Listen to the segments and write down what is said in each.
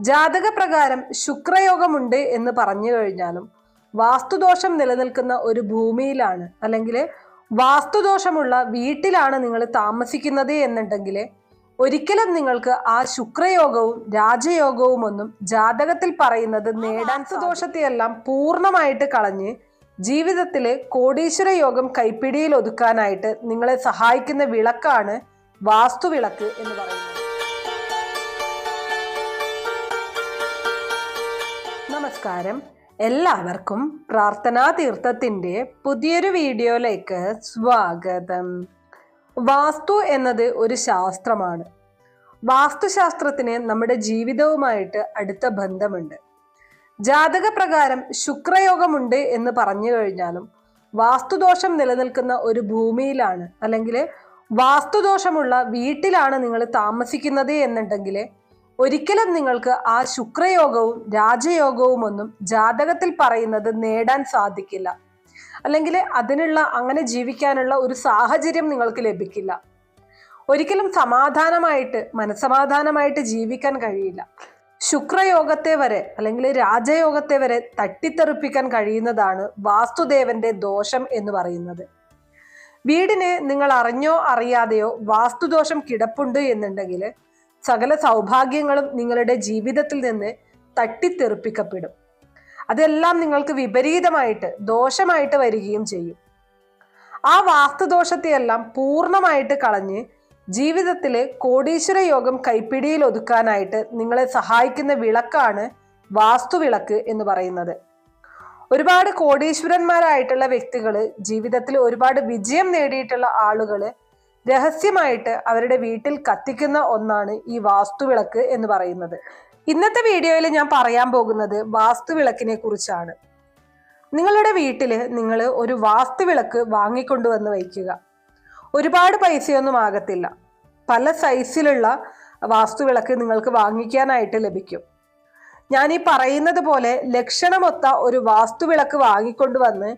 ജാതകപ്രകാരം ശുക്രയോഗമുണ്ട് എന്ന് പറഞ്ഞു കഴിഞ്ഞാലും വാസ്തുദോഷം നിലനിൽക്കുന്ന ഒരു ഭൂമിയിലാണ്. അല്ലെങ്കിൽ വാസ്തുദോഷമുള്ള വീട്ടിലാണ് നിങ്ങൾ താമസിക്കുന്നത് എന്നുണ്ടെങ്കിൽ ഒരിക്കലും നിങ്ങൾക്ക് ആ ശുക്രയോഗവും രാജയോഗവും ഒന്നും ജാതകത്തിൽ പറയുന്നത് നേടാൻ ദോഷത്തെയെല്ലാം പൂർണമായിട്ട് കളഞ്ഞ് ജീവിതത്തിലെ കോടീശ്വര യോഗം കൈപ്പിടിയിൽ ഒതുക്കാനായിട്ട് നിങ്ങളെ സഹായിക്കുന്ന വിളക്കാണ് വാസ്തുവിളക്ക് എന്ന് പറയുന്നത്. നമസ്കാരം. എല്ലാവർക്കും പ്രാർത്ഥനാ തീർത്ഥത്തിന്റെ പുതിയൊരു വീഡിയോയിലേക്ക് സ്വാഗതം. വാസ്തു എന്നത് ഒരു ശാസ്ത്രമാണ്. വാസ്തുശാസ്ത്രത്തിന് നമ്മുടെ ജീവിതവുമായിട്ട് അടുത്ത ബന്ധമുണ്ട്. ജാതകപ്രകാരം ശുക്രയോഗമുണ്ട് എന്ന് പറഞ്ഞു കഴിഞ്ഞാലും വാസ്തുദോഷം നിലനിൽക്കുന്ന ഒരു ഭൂമിയിലാണ്. അല്ലെങ്കിൽ വാസ്തുദോഷമുള്ള വീട്ടിലാണ് നിങ്ങൾ താമസിക്കുന്നത് എന്നുണ്ടെങ്കിൽ ഒരിക്കലും നിങ്ങൾക്ക് ആ ശുക്രയോഗവും രാജയോഗവും ഒന്നും ജാതകത്തിൽ പറയുന്നത് നേടാൻ സാധിക്കില്ല. അല്ലെങ്കിൽ അതിനുള്ള അങ്ങനെ ജീവിക്കാനുള്ള ഒരു സാഹചര്യം നിങ്ങൾക്ക് ലഭിക്കില്ല. ഒരിക്കലും സമാധാനമായിട്ട് മനസമാധാനമായിട്ട് ജീവിക്കാൻ കഴിയില്ല. ശുക്രയോഗത്തെ വരെ അല്ലെങ്കിൽ രാജയോഗത്തെ വരെ തട്ടിത്തെറിപ്പിക്കാൻ കഴിയുന്നതാണ് വാസ്തുദേവന്റെ ദോഷം എന്ന് പറയുന്നത്. വീടിനെ നിങ്ങൾ അറിഞ്ഞോ അറിയാതെയോ വാസ്തുദോഷം കിടപ്പുണ്ട് എന്നുണ്ടെങ്കിൽ സകല സൗഭാഗ്യങ്ങളും നിങ്ങളുടെ ജീവിതത്തിൽ നിന്ന് തട്ടിത്തെറിപ്പിക്കപ്പെടും. അതെല്ലാം നിങ്ങൾക്ക് വിപരീതമായിട്ട് ദോഷമായിട്ട് വരികയും ചെയ്യും. ആ വാസ്തുദോഷത്തെയെല്ലാം പൂർണമായിട്ട് കളഞ്ഞ് ജീവിതത്തിലെ കോടീശ്വര യോഗം കൈപ്പിടിയിൽ ഒതുക്കാനായിട്ട് നിങ്ങളെ സഹായിക്കുന്ന വിളക്കാണ് വാസ്തുവിളക്ക് എന്ന് പറയുന്നത്. ഒരുപാട് കോടീശ്വരന്മാരായിട്ടുള്ള വ്യക്തികൾ ജീവിതത്തിൽ ഒരുപാട് വിജയം നേടിയിട്ടുള്ള ആളുകൾ രഹസ്യമായിട്ട് അവരുടെ വീട്ടിൽ കത്തിക്കുന്ന ഒന്നാണ് ഈ വാസ്തുവിളക്ക് എന്ന് പറയുന്നത്. ഇന്നത്തെ വീഡിയോയിൽ ഞാൻ പറയാൻ പോകുന്നത് വാസ്തുവിളക്കിനെ കുറിച്ചാണ്. നിങ്ങളുടെ വീട്ടിൽ നിങ്ങൾ ഒരു വാസ്തുവിളക്ക് വാങ്ങിക്കൊണ്ടുവന്ന് വയ്ക്കുക. ഒരുപാട് പൈസയൊന്നും ആകത്തില്ല. പല സൈസിലുള്ള വാസ്തുവിളക്ക് നിങ്ങൾക്ക് വാങ്ങിക്കാനായിട്ട് ലഭിക്കും. ഞാൻ ഈ പറയുന്നത് പോലെ ലക്ഷണമൊത്ത ഒരു വാസ്തുവിളക്ക് വാങ്ങിക്കൊണ്ടുവന്ന്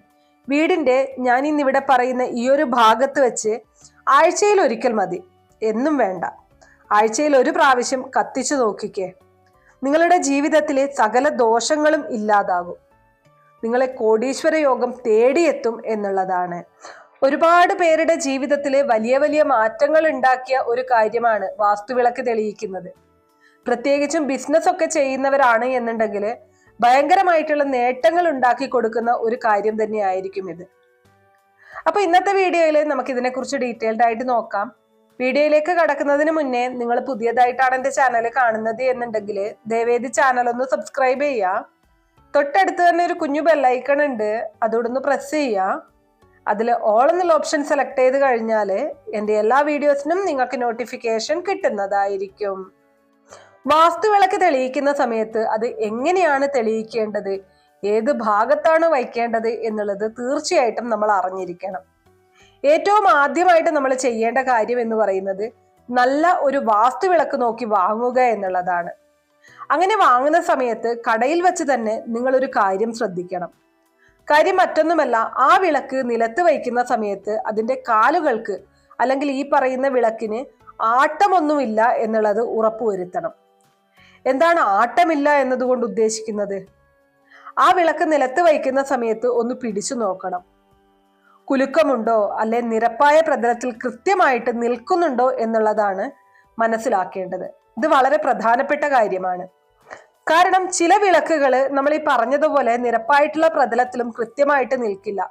വീടിന്റെ ഞാൻ ഇന്നിവിടെ പറയുന്ന ഈ ഒരു ഭാഗത്ത് വെച്ച് ആഴ്ചയിൽ ഒരിക്കൽ മതി. എന്നും വേണ്ട. ആഴ്ചയിൽ ഒരു പ്രാവശ്യം കത്തിച്ചു നോക്കിക്കേ. നിങ്ങളുടെ ജീവിതത്തിലെ സകല ദോഷങ്ങളും ഇല്ലാതാകും. നിങ്ങളെ കോടീശ്വര യോഗം തേടിയെത്തും എന്നുള്ളതാണ്. ഒരുപാട് പേരുടെ ജീവിതത്തിലെ വലിയ വലിയ മാറ്റങ്ങൾ ഉണ്ടാക്കിയ ഒരു കാര്യമാണ് വാസ്തുവിളക്ക് തെളിയിക്കുന്നത്. പ്രത്യേകിച്ചും ബിസിനസ് ഒക്കെ ചെയ്യുന്നവരാണ് എന്നുണ്ടെങ്കിൽ ഭയങ്കരമായിട്ടുള്ള നേട്ടങ്ങൾ ഉണ്ടാക്കി കൊടുക്കുന്ന ഒരു കാര്യം തന്നെയായിരിക്കും ഇത്. അപ്പൊ ഇന്നത്തെ വീഡിയോയിൽ നമുക്ക് ഇതിനെക്കുറിച്ച് ഡീറ്റെയിൽഡ് ആയിട്ട് നോക്കാം. വീഡിയോയിലേക്ക് കടക്കുന്നതിന് മുന്നേ നിങ്ങൾ പുതിയതായിട്ടാണ് എന്റെ ചാനൽ കാണുന്നത് എന്നുണ്ടെങ്കിൽ ദയവേദി ചാനൽ ഒന്ന് സബ്സ്ക്രൈബ് ചെയ്യുക. തൊട്ടടുത്ത് തന്നെ ഒരു കുഞ്ഞു ബെല്ലൈക്കൺ ഉണ്ട്. അതോടൊന്ന് പ്രസ് ചെയ്യുക. അതിൽ ഓൾ എന്നുള്ള ഓപ്ഷൻ സെലക്ട് ചെയ്ത് കഴിഞ്ഞാൽ എന്റെ എല്ലാ വീഡിയോസിനും നിങ്ങൾക്ക് നോട്ടിഫിക്കേഷൻ കിട്ടുന്നതായിരിക്കും. വാസ്തുവിളക്ക് തെളിയിക്കുന്ന സമയത്ത് അത് എങ്ങനെയാണ് തെളിയിക്കേണ്ടത്? ഏത് ഭാഗത്താണ് വയ്ക്കേണ്ടത് എന്നുള്ളത് തീർച്ചയായിട്ടും നമ്മൾ അറിഞ്ഞിരിക്കണം. ഏറ്റവും ആദ്യമായിട്ട് നമ്മൾ ചെയ്യേണ്ട കാര്യം എന്ന് പറയുന്നത് നല്ല ഒരു വാസ്തുവിളക്ക് നോക്കി വാങ്ങുക എന്നുള്ളതാണ്. അങ്ങനെ വാങ്ങുന്ന സമയത്ത് കടയിൽ വെച്ച് തന്നെ നിങ്ങൾ ഒരു കാര്യം ശ്രദ്ധിക്കണം. കാര്യം മറ്റൊന്നുമല്ല ആ വിളക്ക് നിലത്ത് വയ്ക്കുന്ന സമയത്ത് അതിന്റെ കാലുകൾക്ക് അല്ലെങ്കിൽ ഈ പറയുന്ന വിളക്കിന് ആട്ടമൊന്നുമില്ല എന്നുള്ളത് ഉറപ്പുവരുത്തണം. എന്താണ് ആട്ടമില്ല എന്നതുകൊണ്ട് ഉദ്ദേശിക്കുന്നത്? ആ വിളക്ക് നിലത്ത് വയ്ക്കുന്ന സമയത്ത് ഒന്ന് പിടിച്ചു നോക്കണം. കുലുക്കമുണ്ടോ അല്ലെ നിരപ്പായ പ്രതലത്തിൽ കൃത്യമായിട്ട് നിൽക്കുന്നുണ്ടോ എന്നുള്ളതാണ് മനസ്സിലാക്കേണ്ടത്. ഇത് വളരെ പ്രധാനപ്പെട്ട കാര്യമാണ്. കാരണം ചില വിളക്കുകൾ നമ്മൾ ഈ പറഞ്ഞതുപോലെ നിരപ്പായിട്ടുള്ള പ്രതലത്തിലും കൃത്യമായിട്ട് നിൽക്കില്ല.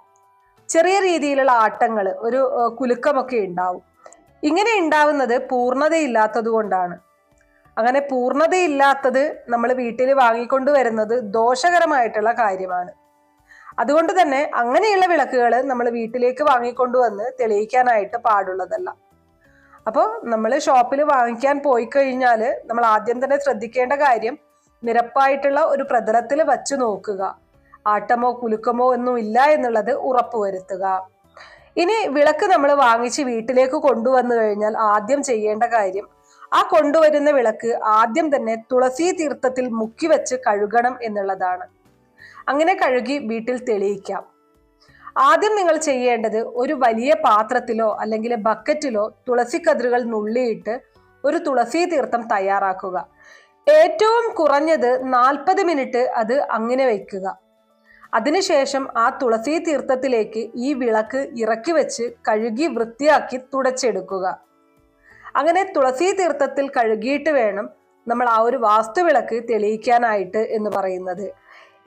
ചെറിയ രീതിയിലുള്ള ആട്ടങ്ങൾ ഒരു കുലുക്കമൊക്കെ ഉണ്ടാവും. ഇങ്ങനെ ഉണ്ടാവുന്നത് പൂർണതയില്ലാത്തത് കൊണ്ടാണ് അങ്ങനെ പൂർണതയില്ലാത്തത് നമ്മൾ വീട്ടിൽ വാങ്ങിക്കൊണ്ട് വരുന്നത് ദോഷകരമായിട്ടുള്ള കാര്യമാണ്. അതുകൊണ്ട് തന്നെ അങ്ങനെയുള്ള വിളക്കുകൾ നമ്മൾ വീട്ടിലേക്ക് വാങ്ങിക്കൊണ്ടുവന്ന് തെളിയിക്കാനായിട്ട് പാടുള്ളതല്ല. അപ്പോൾ നമ്മൾ ഷോപ്പിൽ വാങ്ങിക്കാൻ പോയി കഴിഞ്ഞാൽ നമ്മൾ ആദ്യം തന്നെ ശ്രദ്ധിക്കേണ്ട കാര്യം നിരപ്പായിട്ടുള്ള ഒരു പ്രതലത്തിൽ വച്ചു നോക്കുക. ആട്ടമോ കുലുക്കമോ ഒന്നും ഇല്ല എന്നുള്ളത് ഉറപ്പുവരുത്തുക ഇനി വിളക്ക് നമ്മൾ വാങ്ങിച്ച് വീട്ടിലേക്ക് കൊണ്ടുവന്നു കഴിഞ്ഞാൽ ആദ്യം ചെയ്യേണ്ട കാര്യം ആ കൊണ്ടുവരുന്ന വിളക്ക് ആദ്യം തന്നെ തുളസി തീർത്ഥത്തിൽ മുക്കി വെച്ച് കഴുകണം എന്നുള്ളതാണ്. അങ്ങനെ കഴുകി വീട്ടിൽ തെളിയിക്കാം. ആദ്യം നിങ്ങൾ ചെയ്യേണ്ടത് ഒരു വലിയ പാത്രത്തിലോ അല്ലെങ്കിൽ ബക്കറ്റിലോ തുളസി കതിരുകൾ നുള്ളിയിട്ട് ഒരു തുളസി തീർത്ഥം തയ്യാറാക്കുക. ഏറ്റവും കുറഞ്ഞത് നാൽപ്പത് മിനിറ്റ് അത് അങ്ങനെ വയ്ക്കുക അതിനുശേഷം ആ തുളസി തീർത്ഥത്തിലേക്ക് ഈ വിളക്ക് ഇറക്കി വെച്ച് കഴുകി വൃത്തിയാക്കി തുടച്ചെടുക്കുക. അങ്ങനെ തുളസി തീർത്ഥത്തിൽ കഴുകിയിട്ട് വേണം നമ്മൾ ആ ഒരു വാസ്തുവിളക്ക് തെളിയിക്കാനായിട്ട് എന്ന് പറയുന്നത്.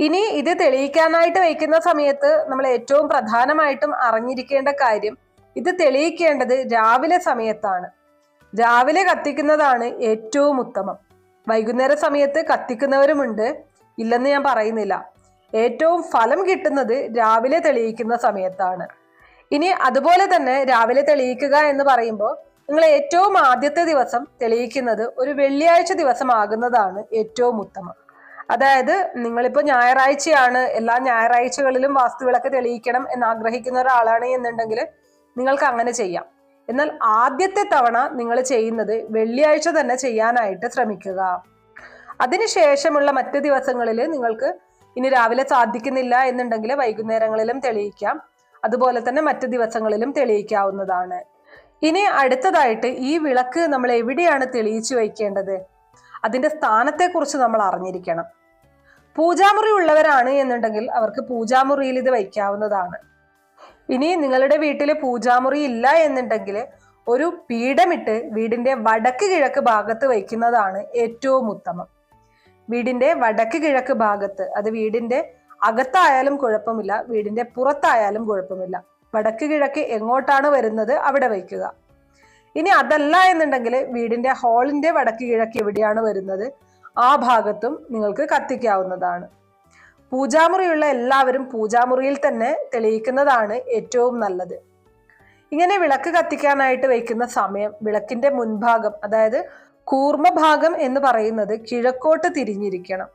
ഇനി ഇത് തെളിയിക്കാനായിട്ട് വയ്ക്കുന്ന സമയത്ത് നമ്മൾ ഏറ്റവും പ്രധാനമായിട്ടും അറിഞ്ഞിരിക്കേണ്ട കാര്യം ഇത് തെളിയിക്കേണ്ടത് രാവിലെ സമയത്താണ്. രാവിലെ കത്തിക്കുന്നതാണ് ഏറ്റവും ഉത്തമം. വൈകുന്നേര സമയത്ത് കത്തിക്കുന്നവരുമുണ്ട്. ഇല്ലെന്ന് ഞാൻ പറയുന്നില്ല. ഏറ്റവും ഫലം കിട്ടുന്നത് രാവിലെ തെളിയിക്കുന്ന സമയത്താണ്. ഇനി അതുപോലെ തന്നെ രാവിലെ തെളിയിക്കുക എന്ന് പറയുമ്പോൾ നിങ്ങൾ ഏറ്റവും ആദ്യത്തെ ദിവസം തെളിയിക്കുന്നത് ഒരു വെള്ളിയാഴ്ച ദിവസം ആകുന്നതാണ് ഏറ്റവും ഉത്തമം. അതായത് നിങ്ങളിപ്പോൾ ഞായറാഴ്ചയാണ് എല്ലാ ഞായറാഴ്ചകളിലും വാസ്തുവിളക്ക് തെളിയിക്കണം എന്ന് ആഗ്രഹിക്കുന്ന ഒരാളാണ് എന്നുണ്ടെങ്കിൽ നിങ്ങൾക്ക് അങ്ങനെ ചെയ്യാം. എന്നാൽ ആദ്യത്തെ തവണ നിങ്ങൾ ചെയ്യുന്നത് വെള്ളിയാഴ്ച തന്നെ ചെയ്യാനായിട്ട് ശ്രമിക്കുക. അതിനുശേഷമുള്ള മറ്റ് ദിവസങ്ങളിൽ നിങ്ങൾക്ക് ഇനി രാവിലെ സാധിക്കുന്നില്ല എന്നുണ്ടെങ്കിൽ വൈകുന്നേരങ്ങളിലും തെളിയിക്കാം. അതുപോലെ തന്നെ മറ്റ് ദിവസങ്ങളിലും തെളിയിക്കാവുന്നതാണ്. ഇനി അടുത്തതായിട്ട് ഈ വിളക്ക് നമ്മൾ എവിടെയാണ് തെളിയിച്ചു വയ്ക്കേണ്ടത്? അതിന്റെ സ്ഥാനത്തെക്കുറിച്ച് നമ്മൾ അറിഞ്ഞിരിക്കണം. പൂജാമുറി ഉള്ളവരാണ് എന്നുണ്ടെങ്കിൽ അവർക്ക് പൂജാമുറിയിൽ ഇത് വയ്ക്കാവുന്നതാണ്. ഇനി നിങ്ങളുടെ വീട്ടിൽ പൂജാമുറി ഇല്ല എന്നുണ്ടെങ്കിൽ ഒരു പീഠമിട്ട് വീടിന്റെ വടക്ക് കിഴക്ക് ഭാഗത്ത് വയ്ക്കുന്നതാണ് ഏറ്റവും ഉത്തമം. വീടിന്റെ വടക്ക് കിഴക്ക് ഭാഗത്ത് അത് വീടിന്റെ അകത്തായാലും കുഴപ്പമില്ല വീടിന്റെ പുറത്തായാലും കുഴപ്പമില്ല. വടക്ക് കിഴക്ക് എങ്ങോട്ടാണ് വരുന്നത് അവിടെ വയ്ക്കുക. ഇനി അതല്ല എന്നുണ്ടെങ്കിൽ വീടിന്റെ ഹാളിന്റെ വടക്ക് കിഴക്ക് എവിടെയാണ് വരുന്നത്? ആ ഭാഗത്തും നിങ്ങൾക്ക് കത്തിക്കാവുന്നതാണ്. പൂജാമുറിയുള്ള എല്ലാവരും പൂജാമുറിയിൽ തന്നെ തെളിയിക്കുന്നതാണ് ഏറ്റവും നല്ലത്. ഇങ്ങനെ വിളക്ക് കത്തിക്കാനായിട്ട് വയ്ക്കുന്ന സമയം വിളക്കിന്റെ മുൻഭാഗം അതായത് കൂർമ്മ ഭാഗം എന്ന് പറയുന്നത് കിഴക്കോട്ട് തിരിഞ്ഞിരിക്കണം.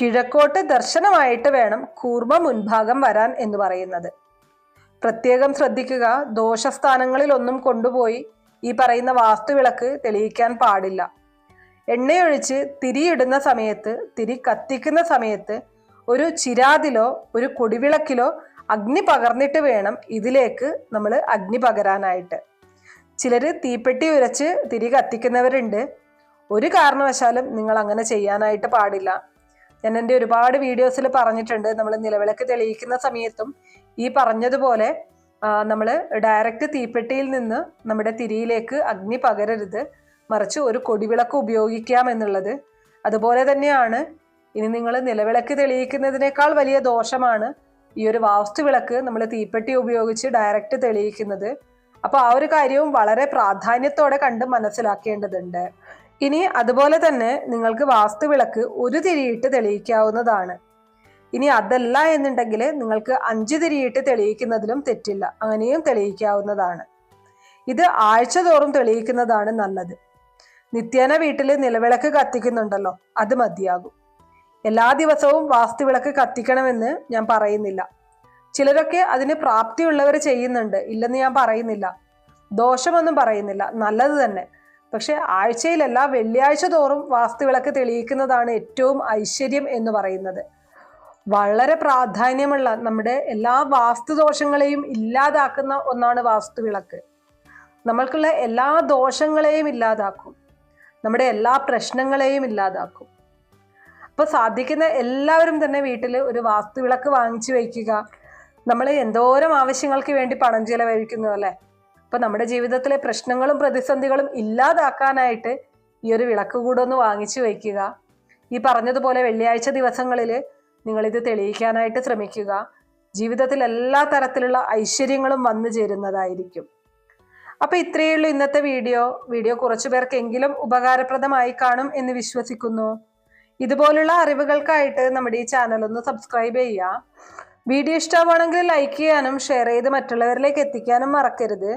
കിഴക്കോട്ട് ദർശനമായിട്ട് വേണം കൂർമ്മ മുൻഭാഗം വരാൻ എന്ന് പറയുന്നത്. പ്രത്യേകം ശ്രദ്ധിക്കുക. ദോഷസ്ഥാനങ്ങളിൽ ഒന്നും കൊണ്ടുപോയി ഈ പറയുന്ന വാസ്തുവിളക്ക് തെളിയിക്കാൻ പാടില്ല. എണ്ണയൊഴിച്ച് തിരിയിടുന്ന സമയത്ത് തിരി കത്തിക്കുന്ന സമയത്ത് ഒരു ചിരാതിലോ ഒരു കൊടിവിളക്കിലോ അഗ്നി പകർന്നിട്ട് വേണം ഇതിലേക്ക് നമ്മൾ അഗ്നി പകരാനായിട്ട്. ചിലർ തീപ്പെട്ടി ഉരച്ച് തിരി കത്തിക്കുന്നവരുണ്ട്. ഒരു കാരണവശാലും നിങ്ങൾ അങ്ങനെ ചെയ്യാനായിട്ട് പാടില്ല. ഞാൻ എന്റെ ഒരുപാട് വീഡിയോസിൽ പറഞ്ഞിട്ടുണ്ട്. നമ്മൾ നിലവിളക്ക് തെളിയിക്കുന്ന സമയത്തും ഈ പറഞ്ഞതുപോലെ നമ്മൾ ഡയറക്റ്റ് തീപ്പെട്ടിയിൽ നിന്ന് നമ്മുടെ തിരിയിലേക്ക് അഗ്നി പകരരുത്. മറിച്ച് ഒരു കൊടിവിളക്ക് ഉപയോഗിക്കാം എന്നുള്ളത്. അതുപോലെ തന്നെയാണ് ഇനി നിങ്ങൾ നിലവിളക്ക് തെളിയിക്കുന്നതിനേക്കാൾ വലിയ ദോഷമാണ് ഈ ഒരു വാസ്തുവിളക്ക് നമ്മൾ തീപ്പെട്ടി ഉപയോഗിച്ച് ഡയറക്റ്റ് തെളിയിക്കുന്നത്. അപ്പോൾ ആ ഒരു കാര്യവും വളരെ പ്രാധാന്യത്തോടെ കണ്ട് മനസ്സിലാക്കേണ്ടതുണ്ട്. ഇനി അതുപോലെ തന്നെ നിങ്ങൾക്ക് വാസ്തുവിളക്ക് ഒരു തിരിയിട്ട് തെളിയിക്കാവുന്നതാണ്. ഇനി അതല്ല എന്നുണ്ടെങ്കിൽ നിങ്ങൾക്ക് അഞ്ച് തിരിയിട്ട് തെളിയിക്കുന്നതിലും തെറ്റില്ല. അങ്ങനെയും തെളിയിക്കാവുന്നതാണ്. ഇത് ആഴ്ച തോറും തെളിയിക്കുന്നതാണ് നല്ലത്. നിത്യേന വീട്ടിൽ നിലവിളക്ക് കത്തിക്കുന്നുണ്ടല്ലോ അത് മതിയാകും. എല്ലാ ദിവസവും വാസ്തുവിളക്ക് കത്തിക്കണമെന്ന് ഞാൻ പറയുന്നില്ല. ചിലരൊക്കെ അതിന് പ്രാപ്തിയുള്ളവർ ചെയ്യുന്നുണ്ട് ഇല്ലെന്ന് ഞാൻ പറയുന്നില്ല. ദോഷമൊന്നും പറയുന്നില്ല നല്ലത് തന്നെ. പക്ഷെ ആഴ്ചയിലല്ല വെള്ളിയാഴ്ച തോറും വാസ്തുവിളക്ക് തെളിയിക്കുന്നതാണ് ഏറ്റവും ഐശ്വര്യം എന്ന് പറയുന്നത്. വളരെ പ്രാധാന്യമുള്ള നമ്മുടെ എല്ലാ വാസ്തുദോഷങ്ങളെയും ഇല്ലാതാക്കുന്ന ഒന്നാണ് വാസ്തുവിളക്ക്. നമ്മൾക്കുള്ള എല്ലാ ദോഷങ്ങളെയും ഇല്ലാതാക്കും. നമ്മുടെ എല്ലാ പ്രശ്നങ്ങളെയും ഇല്ലാതാക്കും. അപ്പോൾ സാധിക്കുന്ന എല്ലാവരും തന്നെ വീട്ടിൽ ഒരു വാസ്തുവിളക്ക് വാങ്ങിച്ചു വയ്ക്കുക. നമ്മൾ എന്തോരം ആവശ്യങ്ങൾക്ക് വേണ്ടി പണം ചിലവഴിക്കുന്നു അല്ലേ? അപ്പൊ നമ്മുടെ ജീവിതത്തിലെ പ്രശ്നങ്ങളും പ്രതിസന്ധികളും ഇല്ലാതാക്കാനായിട്ട് ഈ ഒരു വിളക്ക് ഒന്ന് വാങ്ങിച്ചു വയ്ക്കുക. ഈ പറഞ്ഞതുപോലെ വെള്ളിയാഴ്ച ദിവസങ്ങളിൽ നിങ്ങളിത് തെളിയിക്കാനായിട്ട് ശ്രമിക്കുക. ജീവിതത്തിൽ എല്ലാ തരത്തിലുള്ള ഐശ്വര്യങ്ങളും വന്നു ചേരുന്നതായിരിക്കും. അപ്പൊ ഇത്രയേ ഉള്ളൂ ഇന്നത്തെ വീഡിയോ. വീഡിയോ കുറച്ചു പേർക്കെങ്കിലും ഉപകാരപ്രദമായി കാണും എന്ന് വിശ്വസിക്കുന്നു. ഇതുപോലുള്ള അറിവുകൾക്കായിട്ട് നമ്മുടെ ഈ ചാനൽ ഒന്ന് സബ്സ്ക്രൈബ് ചെയ്യുക. വീഡിയോ ഇഷ്ടമാണെങ്കിൽ ലൈക്ക് ചെയ്യാനും ഷെയർ ചെയ്ത് മറ്റുള്ളവരിലേക്ക് എത്തിക്കാനും മറക്കരുത്.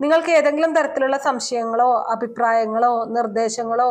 നിങ്ങൾക്ക് ഏതെങ്കിലും തരത്തിലുള്ള സംശയങ്ങളോ അഭിപ്രായങ്ങളോ നിർദ്ദേശങ്ങളോ